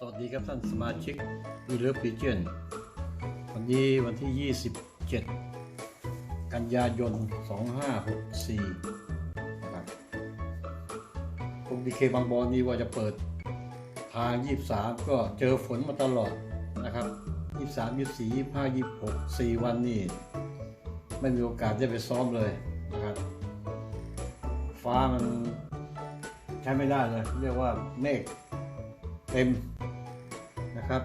สวัสดีครับท่านสมาชิกวีเลิฟพีเจนวันนี้วันที่ 27 กันยายน 2564 นะครับกรมดีเคบางบอนนี้ว่าจะเปิดทาง 23 ก็เจอฝนมาตลอดนะครับ 23 24 25 26 4 วันนี่ไม่มีโอกาสได้ไปซ้อมเลยนะครับ ฟ้ามันใช้ไม่ได้เลย เรียกว่าเมฆ เต็มนะครับ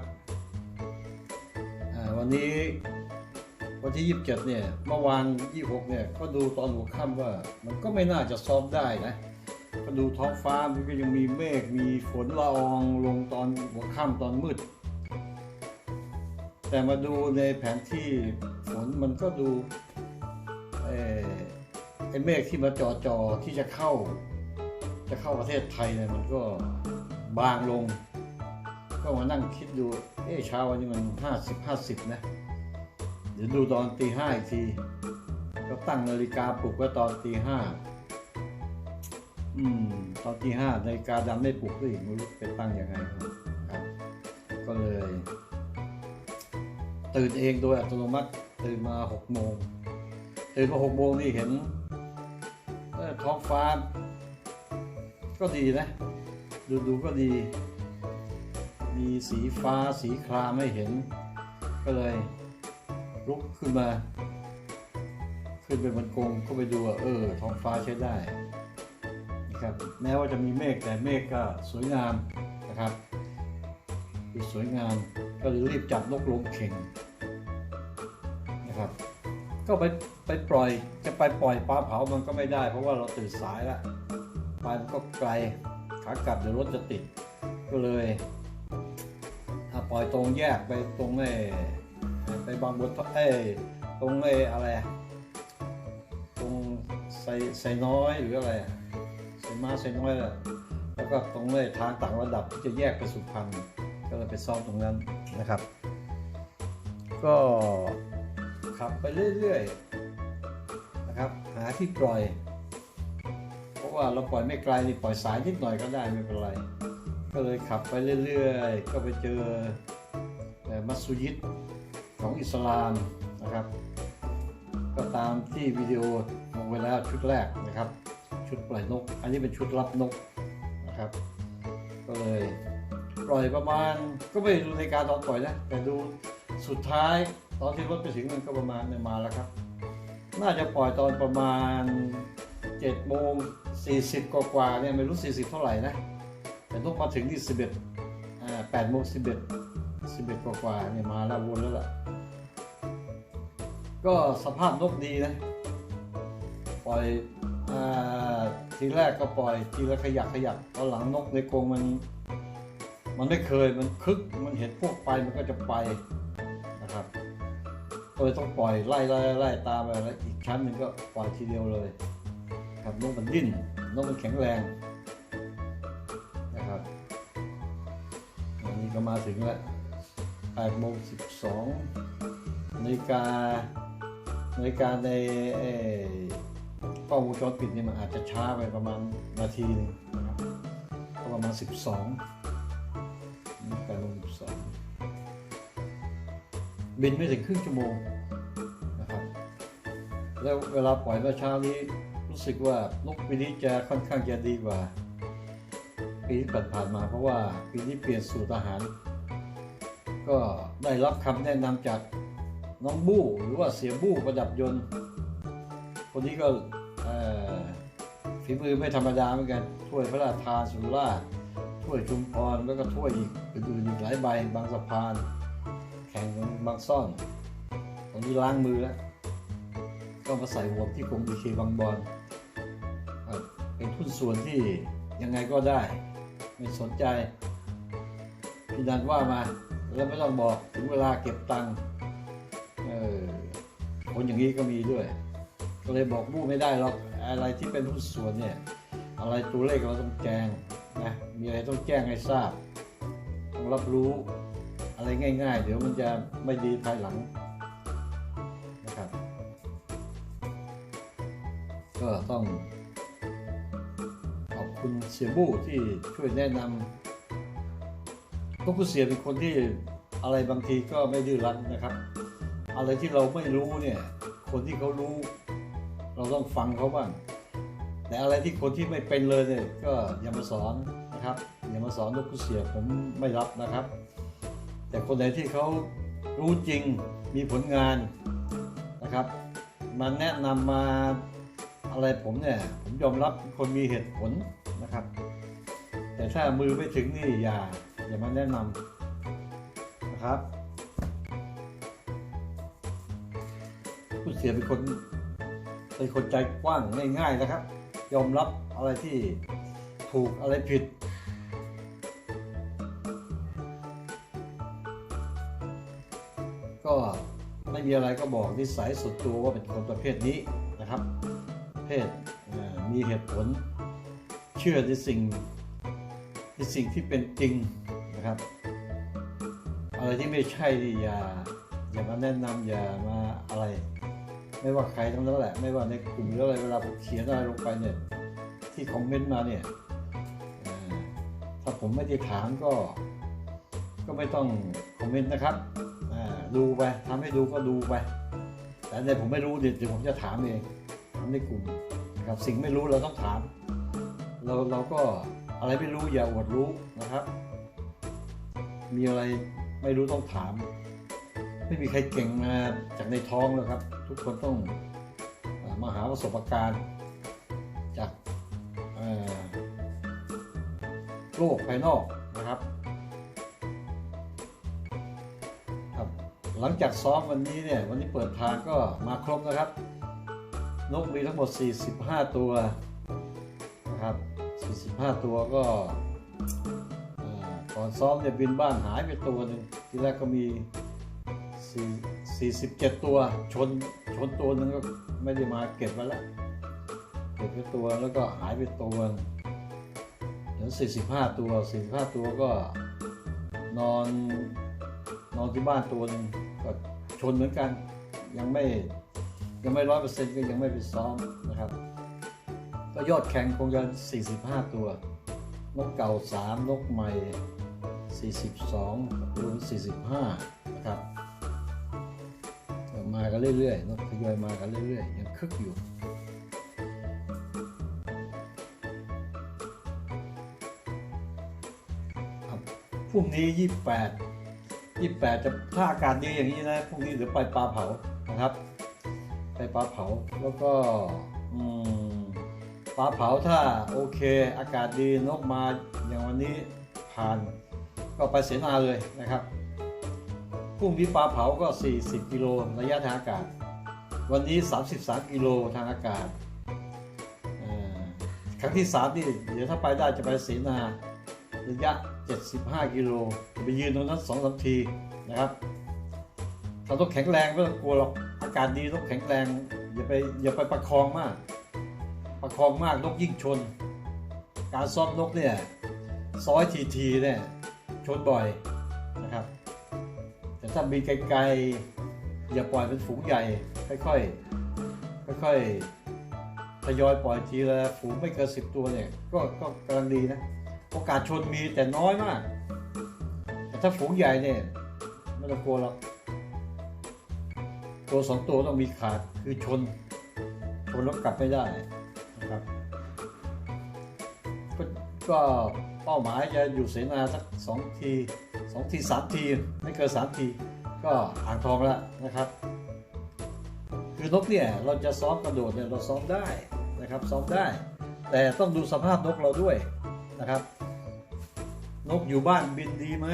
วันนี้วันที่ 27 เนี่ยเมื่อวาน 26 เนี่ยก็ดูตอนหัวค่ำว่า มันก็ไม่น่าจะซ้อมได้นะก็ดูท้องฟ้ามันก็ยังมีเมฆมีฝนละอองลงตอนหัวค่ำตอนมืด แต่มาดูในแผนที่ฝนมันก็ดูไอ้เมฆที่มาจอจอที่จะเข้า จะเข้าประเทศไทยเนี่ยมันก็บางลง ก็มานั่งคิดดู เอ๊ะเช้าวันนี้มันห้าสิบห้าสิบนะ เดี๋ยวดูตอนตีห้าอีกที ก็ตั้งนาฬิกาปลุกไว้ตอนตีห้าอืม ตอนตีห้านาฬิกาดำไม่ปลุกด้วยอีกไม่รู้ไปตั้งยังไงครับ ก็เลย ตื่นเองโดยอัตโนมัติตื่นมาหกโมงตื่นมาหกโมงนี่เห็นท้องฟ้า ก็ดีนะ ดูดูก็ดี มีสีฟ้าสีครามให้เห็น ก็เลยลุกขึ้นมา ขึ้นไปบนกงก็ไปดูว่าเออท้องฟ้าใช้ได้นะครับแม้ว่าจะมีเมฆแต่เมฆก็สวยงามนะครับดูสวยงามก็เลยรีบจับนกลงเข่งนะครับ ก็ไปไปปล่อยจะไปปล่อยปลาเผามันก็ไม่ได้ เพราะว่าเราตื่นสายแล้วไปมันก็ไกลขากลับเดี๋ยวรถจะติดก็เลย ปล่อยตรงแยกไปตรงไอ้ไปบางบดเอ้ตรงไอ้อะไร ตรงไซไซน้อยหรืออะไรอะไซมาไซน้อยแหละแล้วก็ตรงไอ้ทางต่างระดับที่จะแยกไปสุพรรณก็เลยไปซ่อมตรงนั้นนะครับ ก็ขับไปเรื่อยๆนะครับ หาที่ปล่อย เพราะว่าเราปล่อยไม่ไกลนี่ปล่อยสายนิดหน่อยก็ได้ไม่เป็นไร ก็เลยขับไปเรื่อยๆ ก็ไปเจอ มัสยิดของอิสลามนะครับ ก็ตามที่วิดีโอลงไว้แล้วชุดแรกนะครับ ชุดปล่อยนก อันนี้เป็นชุดรับนกนะครับ ก็เลยปล่อยประมาณก็ไม่ได้ดูในการตอนปล่อยนะแต่ดูสุดท้ายตอนที่รถไปถึงมันก็ประมาณเนี่ยมาแล้วครับ น่าจะปล่อยตอนประมาณ7โมง40กว่าเนี่ยไม่รู้ 40 เท่าไหร่นะแต่นกมาถึงที่11อ่า8โมง 11 11กว่าๆเนี่ยมาแล้ววนแล้วล่ะ ก็สภาพนกดีนะ ปล่อยอ่าทีแรกก็ปล่อยทีละขยักขยักตอนหลังนกในกรงมัน มันไม่เคยมันคึกมันเห็นพวกไปมันก็จะไปนะครับก็เลยต้องปล่อยไล่ไล่ไล่ไล่ตามไปแล้วอีกชั้นหนึ่งก็ปล่อยทีเดียวเลยครับนกมันดิ้นนกมันแข็งแรงนะครับอันนี้ก็มาถึงแล้ว 8โมง12นาฬิกานาฬิกาในกล้องวงจรปิดนี่มันอาจจะช้าไปประมาณนาทีหนึงนะครับประมาณ 12แปดโมงสิบสองบินไม่ถึงครึ่งชั่วโมงนะครับแล้วเวลาปล่อยเมื่อเช้านี้รู้สึกว่านกปีนี้จะค่อนข้างจะดีกว่าปีที่ผ่านมาเพราะว่าปีนี้เปลี่ยนสูตรอาหาร ก็ได้รับคำแนะนำจากน้องบู้หรือว่าเสียบู้ประดับยนต์ คนนี้ก็ฝีมือไม่ธรรมดาเหมือนกัน ถ้วยพระราชทานสุราถ้วยชุมพรแล้วก็ถ้วยอีกอื่นๆอีกหลายใบบางสะพาน แข่งบางซ่อนตอนนี้ล้างมือแล้ว ก็มาใส่หมวกที่กรมดีเคบางบอลเป็นหุ้นส่วนที่ยังไงก็ได้ ไม่สนใจพี่ดันว่ามา แล้วไม่ต้องบอกถึงเวลาเก็บตังค์เออคนอย่างนี้ก็มีด้วย ก็เลยบอกบู้ไม่ได้หรอกอะไรที่เป็นหุ้นส่วนเนี่ย อะไรตัวเลขเราต้องแจ้งนะมีอะไรต้องแจ้งให้ทราบต้องรับรู้อะไรง่าย ๆ เดี๋ยวมันจะไม่ดีภายหลังนะครับ ก็ต้องขอบคุณเสียบู้ที่ช่วยแนะนน กกระเสียเป็นคนที่อะไรบางทีก็ไม่ดื้อรั้นนะครับ อะไรที่เราไม่รู้เนี่ย คนที่เขารู้ เราต้องฟังเขาบ้างแต่อะไรที่คนที่ไม่เป็นเลยเนี่ยก็อย่ามาสอนนะครับอย่ามาสอนนกกระเสียผมไม่รับนะครับ แต่คนไหนที่เขารู้จริงมีผลงานนะครับมาแนะนำมาอะไรผมเนี่ยผมยอมรับคนมีเหตุผลนะครับ แต่ถ้ามือไม่ถึงนี่อย่า อย่ามาแนะนำนะครับผู้เสียเป็นคนเป็นคนใจกว้างง่ายๆนะครับ ยอมรับอะไรที่ถูกอะไรผิด ก็ไม่มีอะไรก็บอกนิสัยสุดตัวว่าเป็นคนประเภทนี้นะครับเภทเอ่อมีเหตุผลเชื่อในสิ่ง ในสิ่งที่เป็นจริงนะครับ อะไรที่ไม่ใช่นี่อย่าอย่ามาแนะนำอย่ามาอะไร ไม่ว่าใครทั้งนั้นแหละ ไม่ว่าในกลุ่มหรืออะไรเวลาผมเขียนอะไรลงไปเนี่ยที่คอมเมนต์มาเนี่ยถ้าผมไม่ได้ถามก็ ก็ไม่ต้องคอมเมนต์นะครับดูไปทำให้ดูก็ดูไป แต่ในผมไม่รู้เดี๋ยวเดี๋ยวผมจะถามเองถามในกลุ่มนะครับสิ่งไม่รู้เราต้องถาม เราเราก็ อะไรไม่รู้อย่าอวดรู้นะครับ มีอะไรไม่รู้ต้องถาม ไม่มีใครเก่งมาจากในท้องแล้วครับ ทุกคนต้องอมาหาประสบการณ์ จากโลกภายนอกนะครับครับ หลังจากซ้อมวันนี้เนี่ย วันนี้เปิดทางก็มาครบนะครับ นกมีทั้งหมด 45 ตัวนะครับ 45 ตัวก็ก่อนซ้อมเนี่ยบินบ้านหายไปตัวหนึ่งทีแรกก็มี 47 ตัวชนชนตัวหนึงก็ไม่ได้มาเก็บไว้แล้วเก็บไปตัวแล้วก็หายไปตัวหนึ่งเดี๋ยว45 ตัว 45 ตัวก็นอนนอนที่บ้านตัวนึงก็ชนเหมือนกันยังไม่ยังไม่ร้อยเปอร์เซ็นต์ก็ยังไม่ไปซ้อมนะครับ ก็ยอดแข่งคงจะ 45 ตัวนกเก่า 3 นกใหม่ 42รวม45 นะครับ มากันเรื่อยๆ นกทยอยมากันเรื่อยๆ ยังคึกอยู่พรุ่งนี้ 28 28 จะถ้าอากาศดีอย่างนี้นะพรุ่งนี้เดี๋ยวไปปลาเผานะครับ ไปปลาเผาแล้วก็ อืม ปลาเผาถ้าโอเค อากาศดีนกมาอย่างวันนี้ผ่านก็ไปเสนาเลยนะครับพุ่งนี้ปลาเผาก็ 40 กิโลระยะทางอากาศ วันนี้ 33 กิโลทางอากาศครั้งที่3นี่เดี๋ยวถ้าไปได้จะไปเสนาระยะ 75 กิโลจะไปยืนตรงนั้น2อสทีนะครับถ้าต้องแข็งแรงไม่ต้องกลัวหรอกอากาศดีต้องแข็งแรงอย่าไปอย่าไปประคองมาก ประคองมากนกยิ่งชน การซ้อมนกเนี่ยซ้อยทีทีๆเนี่ยชนบ่อยนะครับ แต่ถ้าบินไกลๆอย่าปล่อยเป็นฝูงใหญ่ค่อยๆค่อยๆทยอยปล่อยทีละฝูงไม่เกินสิบตัวเนี่ยก็ก็กำลังดีนะโอกาสชนมีแต่น้อยมาก แต่ถ้าฝูงใหญ่เนี่ยไม่ต้องกลัวหรอกตัวสองตัวต้องมีขาดคือชนชนแล้วกลับไม่ได้ ก็เป้าหมายจะอยู่เสนาสักสองทีสองทีสามทีไม่เกินสามทีก็อ่างทองแล้วนะครับ คือนกเนี่ยเราจะซ้อมกระโดดเนี่ยเราซ้อมได้นะครับซ้อมได้ แต่ต้องดูสภาพนกเราด้วยนะครับ นกอยู่บ้านบินดีไหม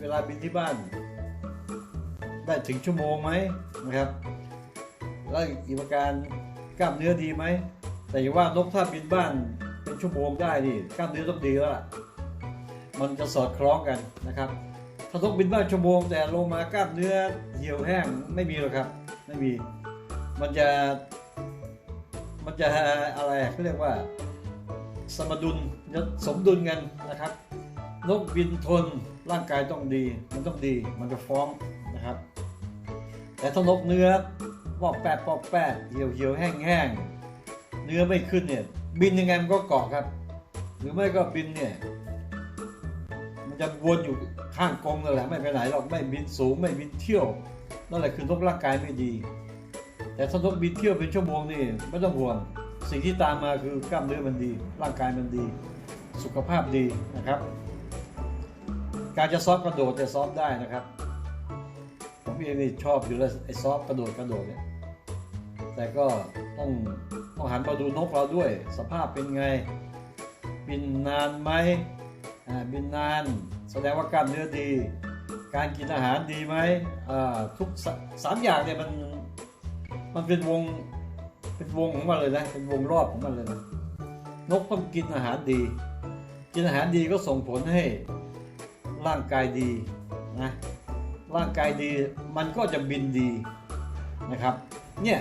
เวลาบินที่บ้าน ได้ถึงชั่วโมงไหมนะครับแล้วอีกประการกล้ามเนื้อดีไหมแต่อย่าว่านกถ้าบินบ้าน เป็นชั่วโมงได้นี่กล้ามเนื้อต้องดีแล้วล่ะ มันจะสอดคล้องกันนะครับ ถ้านกบินบ้านชั่วโมง แต่ลงมากล้ามเนื้อเหี่ยวแห้งไม่มีหรอกครับ ไม่มี มันจะ มันจะอะไรเขาเรียกว่า สมดุลสมดุลกันนะครับ นกบินทนร่างกายต้องดี มันต้องดี มันจะฟ้องนะครับ แต่ถ้านกเนื้อปอกแปดปอกแปดเหี่ยวเหี่ยวแห้งแห้งเนื้อไม่ขึ้นเนี่ย บินยังไงมันก็เกาะครับ หรือไม่ก็บินเนี่ย มันจะวนอยู่ข้างกรงนั่นแหละไม่ไปไหนหรอกไม่บินสูงไม่บินเที่ยวนั่นแหละคือนกร่างกายไม่ดี แต่ถ้านกบินเที่ยวเป็นชั่วโมงนี่ไม่ต้องห่วงสิ่งที่ตามมาคือกล้ามเนื้อมันดี ร่างกายมันดี สุขภาพดีนะครับ การจะซอฟกระโดดจะซอฟได้นะครับผมเองนี่ชอบอยู่แล้วไอ้ซอฟกระโดดกระโดดเนี่ยแต่ก็ต้อง ต้องหันมาดูนกเราด้วย สภาพเป็นไง บินนานไหมบินนาน แสดงว่ากล้ามเนื้อดี การกินอาหารดีไหมทุกสสามอย่างเนี่ยมันมันเป็นวงเป็นวงของมันเลยนะเป็นวงรอบของมันเลยนะนกต้องกินอาหารดี กินอาหารดีก็ส่งผลให้ร่างกายดีนะร่างกายดีมันก็จะบินดีนะครับเนี่ย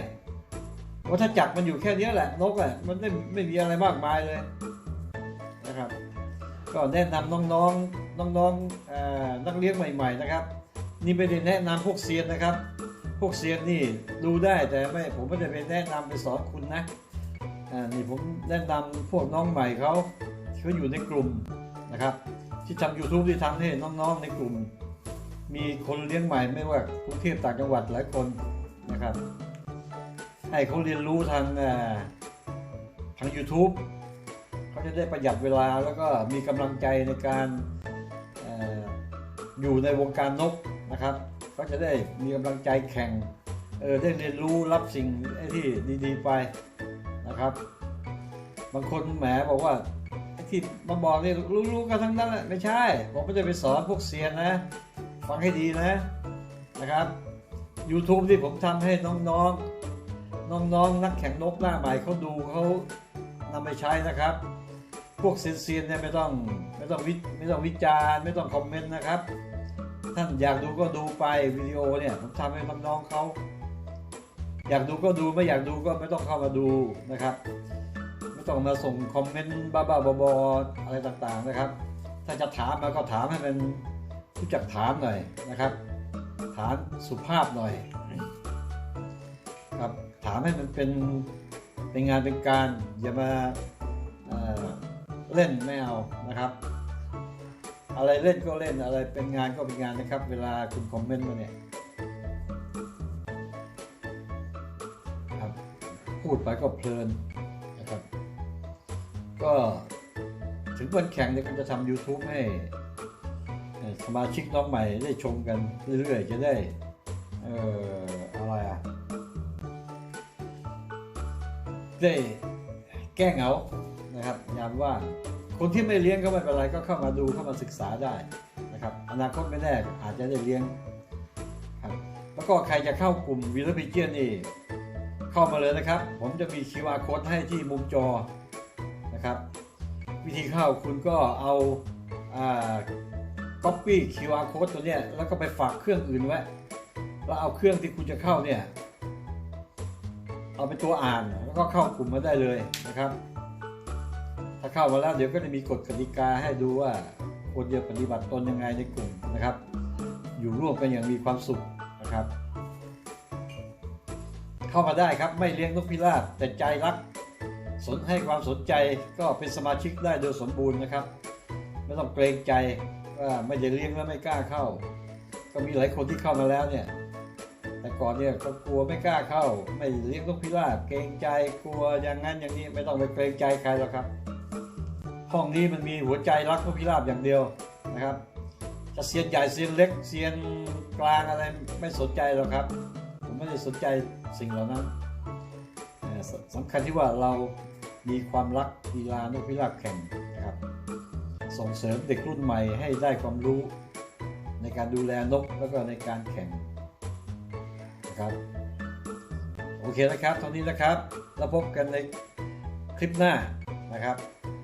วัฏจักรมันอยู่แค่นี้แหละนกอะมันไม่ไม่มีอะไรมากมายเลยนะครับ ก็แนะนำน้องๆน้องๆนักเลี้ยงใหม่ ๆ นะครับ นี่ไม่ได้แนะนำพวกเซียนนะครับ พวกเซียนนี่ดูได้แต่ไม่ผมไม่ได้ไปแนะนำไปสอนคุณนะอ่านี่ผมแนะนำพวกน้องใหม่เขาเขาอยู่ในกลุ่มนะครับ ที่ทำ YouTube ที่ทำให้น้องๆในกลุ่ม มีคนเลี้ยงใหม่ไม่ว่ากรุงเทพต่างจังหวัดหลายคนนะครับ ให้เขาเรียนรู้ทางทาง YouTube เขาจะได้ประหยัดเวลาแล้วก็มีกำลังใจในการออยู่ในวงการนกนะครับเขาจะได้มีกำลังใจแข่งเออได้เรียนรู้รับสิ่งที่ดีๆไปนะครับ บางคนแหมบอกว่าไอ้ที่มาบอกนี่รู้ๆกันทั้งนั้นแหละไม่ใช่ ผมไม่ได้ไปสอนพวกเซียนนะ ฟังให้ดีนะนะครับ YouTube ที่ผมทำให้น้องๆ น้องๆนักแข่งนกหน้าใหม่เขาดูเขานำไปใช้นะครับ พวกเซียนๆเนี่ยไม่ต้องไม่ต้องวิไม่ต้องวิจารณ์ไม่ต้องคอมเมนต์นะครับ ท่านอยากดูก็ดูไปวิดีโอเนี่ยผมทำให้น้องๆเขาอยากดูก็ดูไม่อยากดูก็ไม่ต้องเข้ามาดูนะครับ ไม่ต้องมาส่งคอมเมนต์บ้าๆบอๆอะไรต่างๆนะครับ ถ้าจะถามมาก็ถามให้มันรู้จักถามหน่อยนะครับ ถามสุภาพหน่อย ถามให้มันเป็นเป็นงานเป็นการ อย่ามาเเล่นไม่เอานะครับ อะไรเล่นก็เล่นอะไรเป็นงานก็เป็นงานนะครับ เวลาคุณคอมเมนต์มาเนี่ยครับพูดไปก็เพลินนะครับ ก็ถึงวันแข่งเนี่ยก็จะทำ YouTube ให้สมาชิกน้องใหม่ได้ชมกันเรื่อยๆจะได้ เอ่ออะไรอะ ได้แก้เหงานะครับยามว่าคนที่ไม่เลี้ยงก็ไม่เป็นไรก็เข้ามาดูเข้ามาศึกษาได้นะครับ อนาคตไม่แน่อาจจะได้เลี้ยงครับแล้วก็ใครจะเข้ากลุ่มวีรพิเจียนนี่เข้ามาเลยนะครับ ผมจะมี QR code ให้ที่มุมจอนะครับ วิธีเข้าคุณก็เอาอ่า copy QR code ตัวเนี้ยแล้วก็ไปฝากเครื่องอื่นไว้แล้วเอาเครื่องที่คุณจะเข้าเนี่ย เอาเป็นตัวอ่านแล้วก็เข้ากลุ่มมาได้เลยนะครับ ถ้าเข้ามาแล้วเดี๋ยวก็จะมีกฎกติกาให้ดูว่าควรจะปฏิบัติตนยังไงในกลุ่มนะครับ อยู่ร่วมกันอย่างมีความสุขนะครับ เข้ามาได้ครับไม่เลี้ยงนกพิราบแต่ใจรัก สนให้ความสนใจก็เป็นสมาชิกได้โดยสมบูรณ์นะครับ ไม่ต้องเกรงใจว่าไม่ได้เลี้ยงแล้วไม่กล้าเข้า ก็มีหลายคนที่เข้ามาแล้วเนี่ย แต่ก่อนเนี่ยก็กลัวไม่กล้าเข้า ไม่เลี้ยงนกพิราบเกรงใจกลัวอย่างนั้นอย่างนี้ไม่ต้องไปเกรงใจใครหรอกครับ ห้องนี้มันมีหัวใจรักนกพิราบอย่างเดียวนะครับ จะเซียนใหญ่เซียนเล็กเซียนกลางอะไรไม่สนใจหรอกครับ ผมไม่ได้สนใจสิ่งเหล่านั้นสสำคัญที่ว่าเรามีความรักกีฬานกพิราบแข่งนะครับ ส่งเสริมเด็กรุ่นใหม่ให้ได้ความรู้ในการดูแลนกแล้วก็ในการแข่ง นะครับ โอเคนะครับเท่านี้นะครับ แล้วพบกันในคลิปหน้านะครับ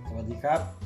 สวัสดีครับ